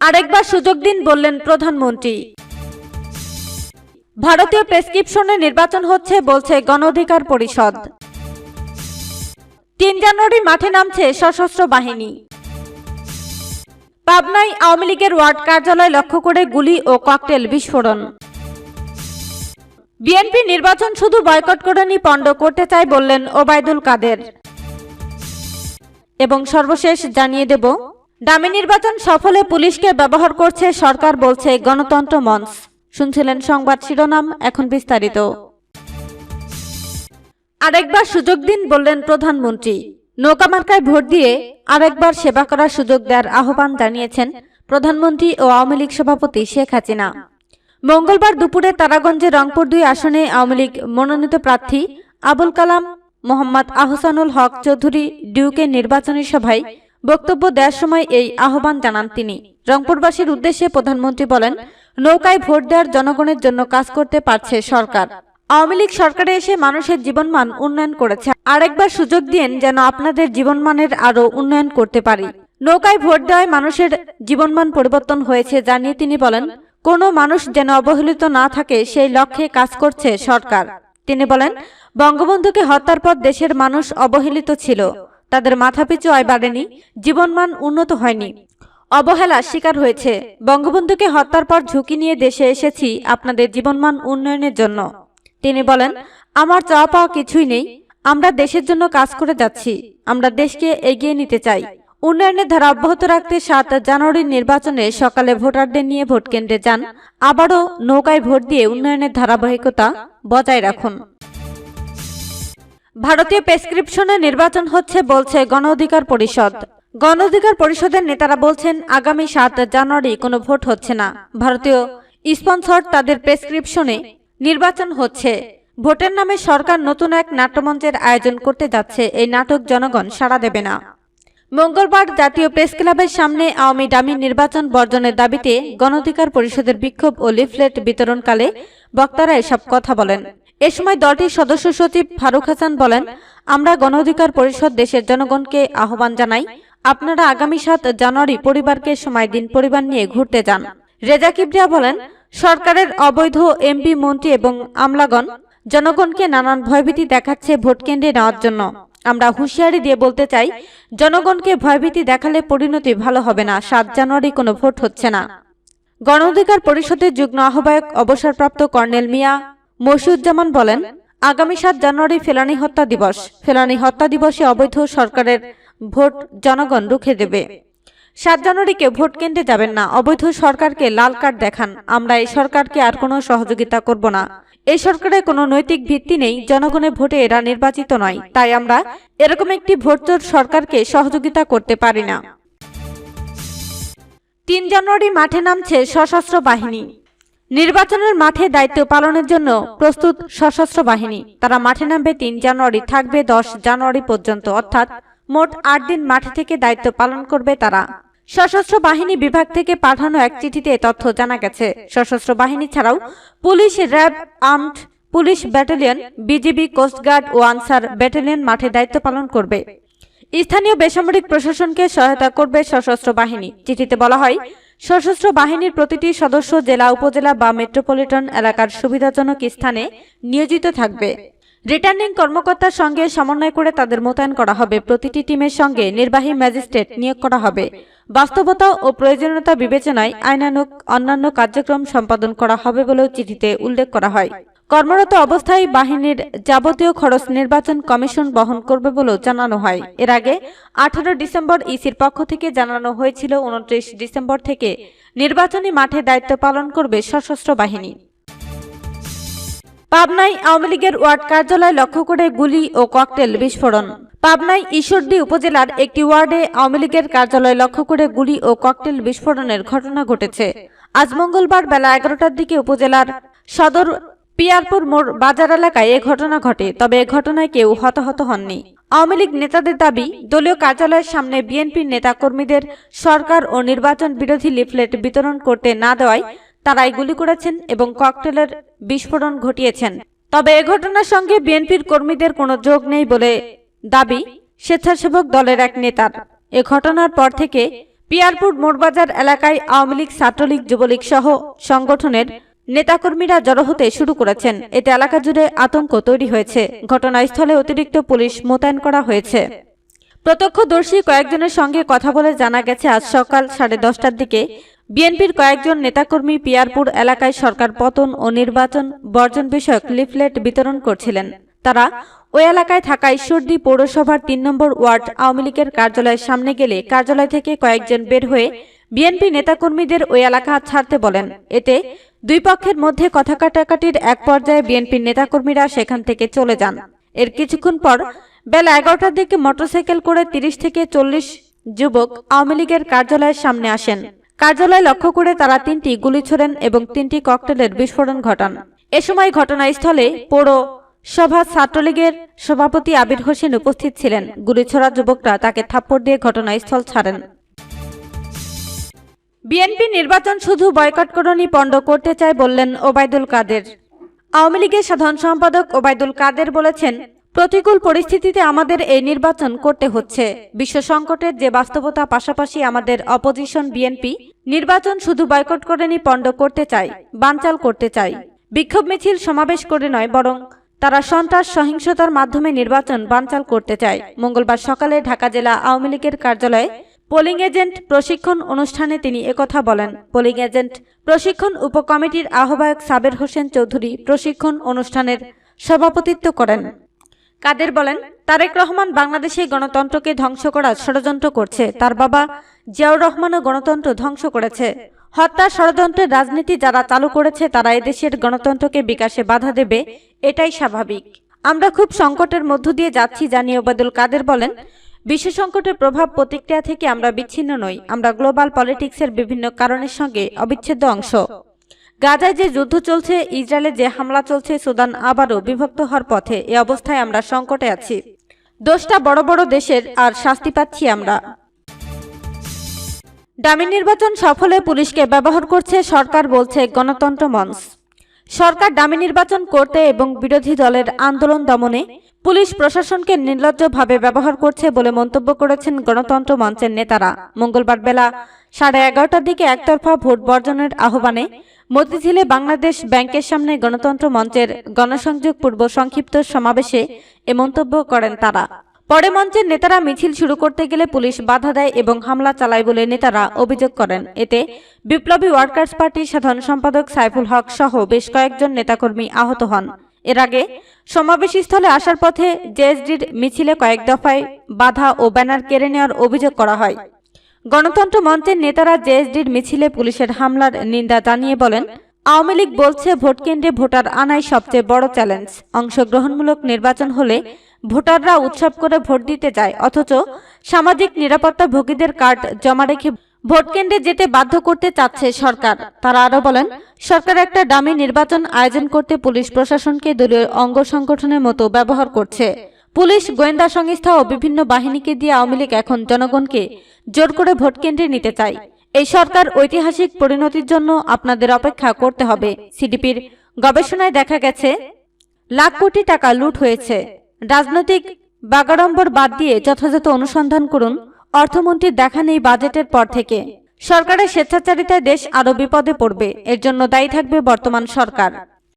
আরেকবার সুযোগ দিন বললেন প্রধানমন্ত্রী। ভারতীয় প্রেসক্রিপশনে নির্বাচন হচ্ছে বলছে গণ অধিকার পরিষদ। তিন জানুয়ারি মাঠে নামছে সশস্ত্র বাহিনী। পাবনায় আওয়ামী লীগের ওয়ার্ড কার্যালয় লক্ষ্য করে গুলি ও ককটেল বিস্ফোরণ। বিএনপি নির্বাচন শুধু বয়কট করেনি, পণ্ড করতে চাই বললেন ওবায়দুল কাদের। এবং সর্বশেষ জানিয়ে দেব ডামি নির্বাচন সফলে পুলিশকে ব্যবহার করছে সরকার বলছে গণতন্ত্র মঞ্চ। শুনছিলেন সংবাদ শিরোনাম, এখন বিস্তারিত। আরেকবার সুযোগ দিন বললেন প্রধানমন্ত্রী। নৌকামার্কায় ভোট দিয়ে আরেকবার সেবা করার সুযোগ দেওয়ার আহ্বান জানিয়েছেন প্রধানমন্ত্রী ও আওয়ামী লীগ সভাপতি শেখ হাসিনা। মঙ্গলবার দুপুরে তারাগঞ্জে রংপুর দুই আসনে আওয়ামী লীগ মনোনীত প্রার্থী আবুল কালাম, মোহাম্মদ আহসানুল হক চৌধুরী ডিউকে নির্বাচনী সভায় বক্তব্য দেওয়ার সময় এই আহ্বান জানান তিনি। রংপুরবাসীর উদ্দেশ্যে প্রধানমন্ত্রী বলেন, নৌকায় ভোট দেওয়ার জনগণের জন্য কাজ করতে পারছে সরকার। আওয়ামী লীগ সরকারে এসে মানুষের জীবনমান উন্নয়ন করেছে। আরেকবার সুযোগ দিন যেন আপনাদের জীবনমানের আরও উন্নয়ন করতে পারি। নৌকায় ভোট দেওয়ায় মানুষের জীবনমান পরিবর্তন হয়েছে জানিয়ে তিনি বলেন, কোনো মানুষ যেন অবহেলিত না থাকে সেই লক্ষ্যে কাজ করছে সরকার। তিনি বলেন, বঙ্গবন্ধুকে হত্যার পর দেশের মানুষ অবহেলিত ছিল। তাদের মাথাপিছু আয় বাড়েনি, জীবনমান উন্নত হয়নি। অবহেলার শিকার হয়েছে। বঙ্গবন্ধুকে হত্যার পর ঝুঁকি নিয়ে দেশে এসেছি আপনাদের জীবনমান উন্নয়নের জন্য। তিনি বলেন, আমার চাওয়া পাওয়া কিছুই নেই। আমরা দেশের জন্য কাজ করে যাচ্ছি। আমরা দেশকে এগিয়ে নিতে চাই। উন্নয়নের ধারা অব্যাহত রাখতে সাত জানুয়ারির নির্বাচনে সকালে ভোটারদের নিয়ে ভোট কেন্দ্রে যান। আবারও নৌকায় ভোট দিয়ে উন্নয়নের ধারাবাহিকতা বজায় রাখুন। ভারতীয় প্রেসক্রিপশনে নির্বাচন হচ্ছে বলছে গণ অধিকার পরিষদ। গণ অধিকার পরিষদের নেতারা বলছেন, আগামী সাত জানুয়ারি কোনো ভোট হচ্ছে না। ভারতীয় স্পন্সর তাদের প্রেসক্রিপশনে নির্বাচন হচ্ছে। ভোটের নামে সরকার নতুন এক নাট্যমঞ্চের আয়োজন করতে যাচ্ছে। এই নাটক জনগণ সাড়া দেবে না। মঙ্গলবার জাতীয় প্রেস ক্লাবের সামনে আওয়ামী ডামি নির্বাচন বর্জনের দাবিতে গণঅধিকার পরিষদের বিক্ষোভ ও লিফলেট বিতরণকালে বক্তারা এসব কথা বলেন। এ সময় দলটির সদস্য সচিব ফারুক হাসান বলেন, আমরা গণ অধিকার পরিষদ দেশের জনগণকে আহ্বান জানাই। আপনারা আগামী সাত জানুয়ারি পরিবারকে সময় দিন পরিবার নিয়ে ঘুরতে যান। রেজা কিবরিয়া বলেন, সরকারের অবৈধ এমপি, মন্ত্রী এবং আমলাগণ জনগণকে নানান ভয়ভীতি দেখাচ্ছে ভোট কেন্দ্রে নেওয়ার জন্য। আমরা হুঁশিয়ারি দিয়ে বলতে চাই, জনগণকে ভয়ভীতি দেখালে পরিণতি ভালো হবে না, সাত জানুয়ারি কোনো ভোট হচ্ছে না। গণ অধিকার পরিষদের যুগ্ম আহ্বায়ক, অবসরপ্রাপ্ত কর্নেল মিয়া মশিউজ্জামান বলেন, আগামী সাত জানুয়ারি ফেলানি হত্যা দিবস। ফেলানি হত্যা দিবসে অবৈধ সরকারের ভোট জনগণ রুখে দেবে। সাত জানুয়ারিকে ভোট কেন্দ্রে যাবেন না। অবৈধ সরকারকে লাল কার্ড দেখান। আমরা এই সরকারকে আর কোনো সহযোগিতা করব না। এই সরকারের কোনো নৈতিক ভিত্তি নেই। জনগণের ভোটে এরা নির্বাচিত নয়। তাই আমরা এরকম একটি ভোটচোর সরকারকে সহযোগিতা করতে পারি না। তিন জানুয়ারি মাঠে নামছে সশস্ত্র বাহিনী। নির্বাচনের মাঠে দায়িত্ব পালনের জন্য প্রস্তুত সশস্ত্র বাহিনী। তারা মাঠে নামবে তিন জানুয়ারি, থাকবে দশ জানুয়ারি পর্যন্ত, অর্থাৎ মোট আট দিন মাঠে থেকে দায়িত্ব পালন করবে তারা। সশস্ত্র বাহিনী বিভাগ থেকে পাঠানো এক চিঠিতে তথ্য জানা গেছে। সশস্ত্র বাহিনী ছাড়াও police RAB, armed, police battalion, BGB coastguard ও আনসার ব্যাটালিয়ন মাঠে দায়িত্ব পালন করবে। স্থানীয় বেসামরিক প্রশাসনকে সহায়তা করবে সশস্ত্র বাহিনী। চিঠিতে বলা হয় সশস্ত্র বাহিনীর প্রতিটি সদস্য জেলা, উপজেলা বা মেট্রোপলিটন এলাকার সুবিধাজনক স্থানে নিয়োজিত থাকবে। রিটার্নিং কর্মকর্তার সঙ্গে সমন্বয় করে তাদের মোতায়েন করা হবে। প্রতিটি টিমের সঙ্গে নির্বাহী ম্যাজিস্ট্রেট নিয়োগ করা হবে। বাস্তবতা ও প্রয়োজনীয়তা বিবেচনায় আইনানুক অন্যান্য কার্যক্রম সম্পাদন করা হবে বলেও চিঠিতে উল্লেখ করা হয়। কর্মরত অবস্থায় বাহিনীর যাবতীয় খরচ নির্বাচন কমিশন বহন করবে বলেও জানানো হয়। এর আগে আঠারো ডিসেম্বর ইসির পক্ষ থেকে জানানো হয়েছিল, উনত্রিশ ডিসেম্বর থেকে নির্বাচনী মাঠে দায়িত্ব পালন করবে সশস্ত্র বাহিনী। পাবনায় আওয়ামী লীগের ওয়ার্ড কার্যালয় লক্ষ্য করে গুলি ও ককটেল বিস্ফোরণ। পাবনায় ঈশ্বরদী উপজেলার একটি ওয়ার্ডে আওয়ামী লীগের কার্যালয় লক্ষ্য করে গুলি ও ককটেল বিস্ফোরণের ঘটনা ঘটেছে। আজ মঙ্গলবার বেলা এগারোটার দিকে উপজেলার সদর পিয়ারপুর মোড় বাজার এলাকায় এ ঘটনা ঘটে, তবে এ ঘটনায় কেউ হতাহত হননি। আওয়ামী লীগ নেতাদের দাবি, দলীয় কার্যালয়ের সামনে বিএনপির নেতাকর্মীদের সরকার ও নির্বাচন বিরোধী লিফলেট বিতরণ করতে না দেওয়ায় তারাই গুলি করেছেন এবং ককটেলের বিস্ফোরণ ঘটিয়েছেন। তবে এ ঘটনার সঙ্গে বিএনপির কর্মীদের কোনো যোগ নেই বলে দাবি স্বেচ্ছাসেবক দলের এক নেতার। এ ঘটনার পর থেকে পিয়ারপুর মোড়বাজার এলাকায় আওয়ামী লীগ, ছাত্রলীগ, যুবলীগ সহ সংগঠনের নেতাকর্মীরা জড়ো হতে শুরু করেছেন। এতে এলাকা জুড়ে আতঙ্ক তৈরি হয়েছে। ঘটনাস্থলে অতিরিক্ত পুলিশ মোতায়েন করা হয়েছে। প্রত্যক্ষদর্শী কয়েকজনের সঙ্গে কথা বলে জানা গেছে, আজ সকাল সাড়ে দশটার দিকে বিএনপির কয়েকজন নেতাকর্মী পিয়ারপুর এলাকায় সরকার পতন ও নির্বাচন বর্জন বিষয়ক লিফলেট বিতরণ করছিলেন। তারা ওই এলাকায় থাকা ঈশ্বরদী পৌরসভার তিন নম্বর ওয়ার্ড আওয়ামী লীগের কার্যালয়ের সামনে গেলে কার্যালয় থেকে কয়েকজন বের হয়ে বিএনপি নেতাকর্মীদের ওই এলাকা ছাড়তে বলেন। এতে দুই পক্ষের মধ্যে কথা কাটাকাটির এক পর্যায়ে বিএনপির নেতাকর্মীরা সেখান থেকে চলে যান। এর কিছুক্ষণ পর বেলা এগারোটার দিকে মোটরসাইকেল করে তিরিশ থেকে চল্লিশ যুবক আওয়ামী লীগের কার্যালয়ের সামনে আসেন। কার্যালয় লক্ষ্য করে তারা তিনটি গুলি ছোড়েন এবং তিনটি ককটেলের বিস্ফোরণ ঘটান। এ সময় ঘটনাস্থলে পৌর সভা ছাত্রলীগের সভাপতি আবির হোসেন উপস্থিত ছিলেন। গুলি ছোড়া যুবকরা তাকে থাপ্পড় দিয়ে ঘটনাস্থল ছাড়েন। বিএনপি নির্বাচন শুধু বয়কট করণী পণ্ড করতে চায় বললেন ওবায়দুল কাদের। আওয়ামী লীগের সাধারণ সম্পাদক ওবায়দুল কাদের বলেছেন, প্রতিকূল পরিস্থিতিতে আমাদের এই নির্বাচন করতে হচ্ছে। বিশ্ব সংকটের যে বাস্তবতা পাশাপাশি আমাদের অপোজিশন বিএনপি নির্বাচন শুধু বয়কট করেনি, পণ্ড করতে চায়, বানচাল করতে চায়। বিক্ষোভ মিছিল সমাবেশ করে নয়, বরং তারা সন্ত্রাস, সহিংসতার মাধ্যমে নির্বাচন বানচাল করতে চায়। মঙ্গলবার সকালে ঢাকা জেলা আওয়ামী লীগের কার্যালয়ে পোলিং এজেন্ট প্রশিক্ষণ অনুষ্ঠানে তিনি একথা বলেন। পোলিং এজেন্ট প্রশিক্ষণ উপকমিটির আহ্বায়ক সাবের হোসেন চৌধুরী প্রশিক্ষণ অনুষ্ঠানের সভাপতিত্ব করেন। কাদের বলেন, তারেক রহমান বাংলাদেশে গণতন্ত্রকে ধ্বংস করার ষড়যন্ত্র করছে। তার বাবা জিয়াউর রহমানও গণতন্ত্র ধ্বংস করেছে। হত্যা ষড়যন্ত্রের রাজনীতি যারা চালু করেছে, তারা এদেশের গণতন্ত্রকে বিকাশে বাধা দেবে, এটাই স্বাভাবিক। আমরা খুব সংকটের মধ্য দিয়ে যাচ্ছি, জানিয়ে ওবায়দুল কাদের বলেন বিশ্ব সংকটের প্রভাব প্রতিক্রিয়া থেকে আমরা বিচ্ছিন্ন নই, আমরা গ্লোবাল পলিটিক্সের বিভিন্ন কারণের সঙ্গে অবিচ্ছেদ্য অংশ। গাজায় যে যুদ্ধ চলছে, ইসরায়েলে যে হামলা চলছে, সুদান আবারও বিভক্ত হওয়ার পথে এ অবস্থায় আমরা সংকটে আছি। দোষটা বড় বড় দেশের আর শাস্তি পাচ্ছি আমরা। ডামি নির্বাচন সফলে পুলিশকে ব্যবহার করছে সরকার বলছে গণতন্ত্র মঞ্চ। সরকার ডামি নির্বাচন করতে এবং বিরোধী দলের আন্দোলন দমনে পুলিশ প্রশাসনকে নির্লজ্জভাবে ব্যবহার করছে বলে মন্তব্য করেছেন গণতন্ত্র মঞ্চের নেতারা। মঙ্গলবার বেলা সাড়ে এগারোটার দিকে একতরফা ভোট বর্জনের আহ্বানে মতিঝিলে বাংলাদেশ ব্যাংকের সামনে গণতন্ত্র মঞ্চের গণসংযোগ পূর্ব সংক্ষিপ্ত সমাবেশে এ মন্তব্য করেন তারা। পরে মঞ্চের নেতারা মিছিল শুরু করতে গেলে পুলিশ বাধা দেয় এবং হামলা চালায় বলে নেতারা অভিযোগ করেন। এতে বিপ্লবী ওয়ার্কার্স পার্টির সাধারণ সম্পাদক সাইফুল হক সহ বেশ কয়েকজন নেতাকর্মী আহত হন। এর আগে সমাবেশস্থলে আসার পথে জেএসডির মিছিলে কয়েক দফায় বাধা ও ব্যানার কেড়ে নেওয়ার অভিযোগ করা হয়। গণতন্ত্র মঞ্চের নেতারা জেএসডির মিছিলে পুলিশের হামলার নিন্দা জানিয়ে বলেন, আওয়ামী লীগ বলছে ভোটকেন্দ্রে ভোটার আনাই সবচেয়ে বড় চ্যালেঞ্জ। অংশগ্রহণমূলক নির্বাচন হলে ভোটাররা উৎসব করে ভোট দিতে যায়, অথচ সামাজিক নিরাপত্তা ভোগীদের কার্ড জমা রেখে ভোটকেন্দ্রে যেতে বাধ্য করতে চাচ্ছে সরকার। তারা আরও বলেন, সরকার একটা ডামি নির্বাচন আয়োজন করতে পুলিশ প্রশাসনকে দলীয় অঙ্গ সংগঠনের মতো ব্যবহার করছে। পুলিশ, গোয়েন্দা সংস্থা ও বিভিন্ন বাহিনীকে দিয়ে আওয়ামী লীগ এখন জনগণকে জোর করে ভোটকেন্দ্রে নিতে চায়। এই সরকার ঐতিহাসিক পরিণতির জন্য আপনাদের অপেক্ষা করতে হবে। সিডিপির গবেষণায় দেখা গেছে, লাখ কোটি টাকা লুট হয়েছে। রাজনৈতিক বাগাড়ম্বর বাদ দিয়ে যথাযথ অনুসন্ধান করুন অর্থমন্ত্রীর দেখা নেই বাজেটের পর থেকে। সরকারের স্বেচ্ছাচারিতায় দেশ আরও বিপদে পড়বে, এর জন্য দায়ী থাকবে বর্তমান সরকার।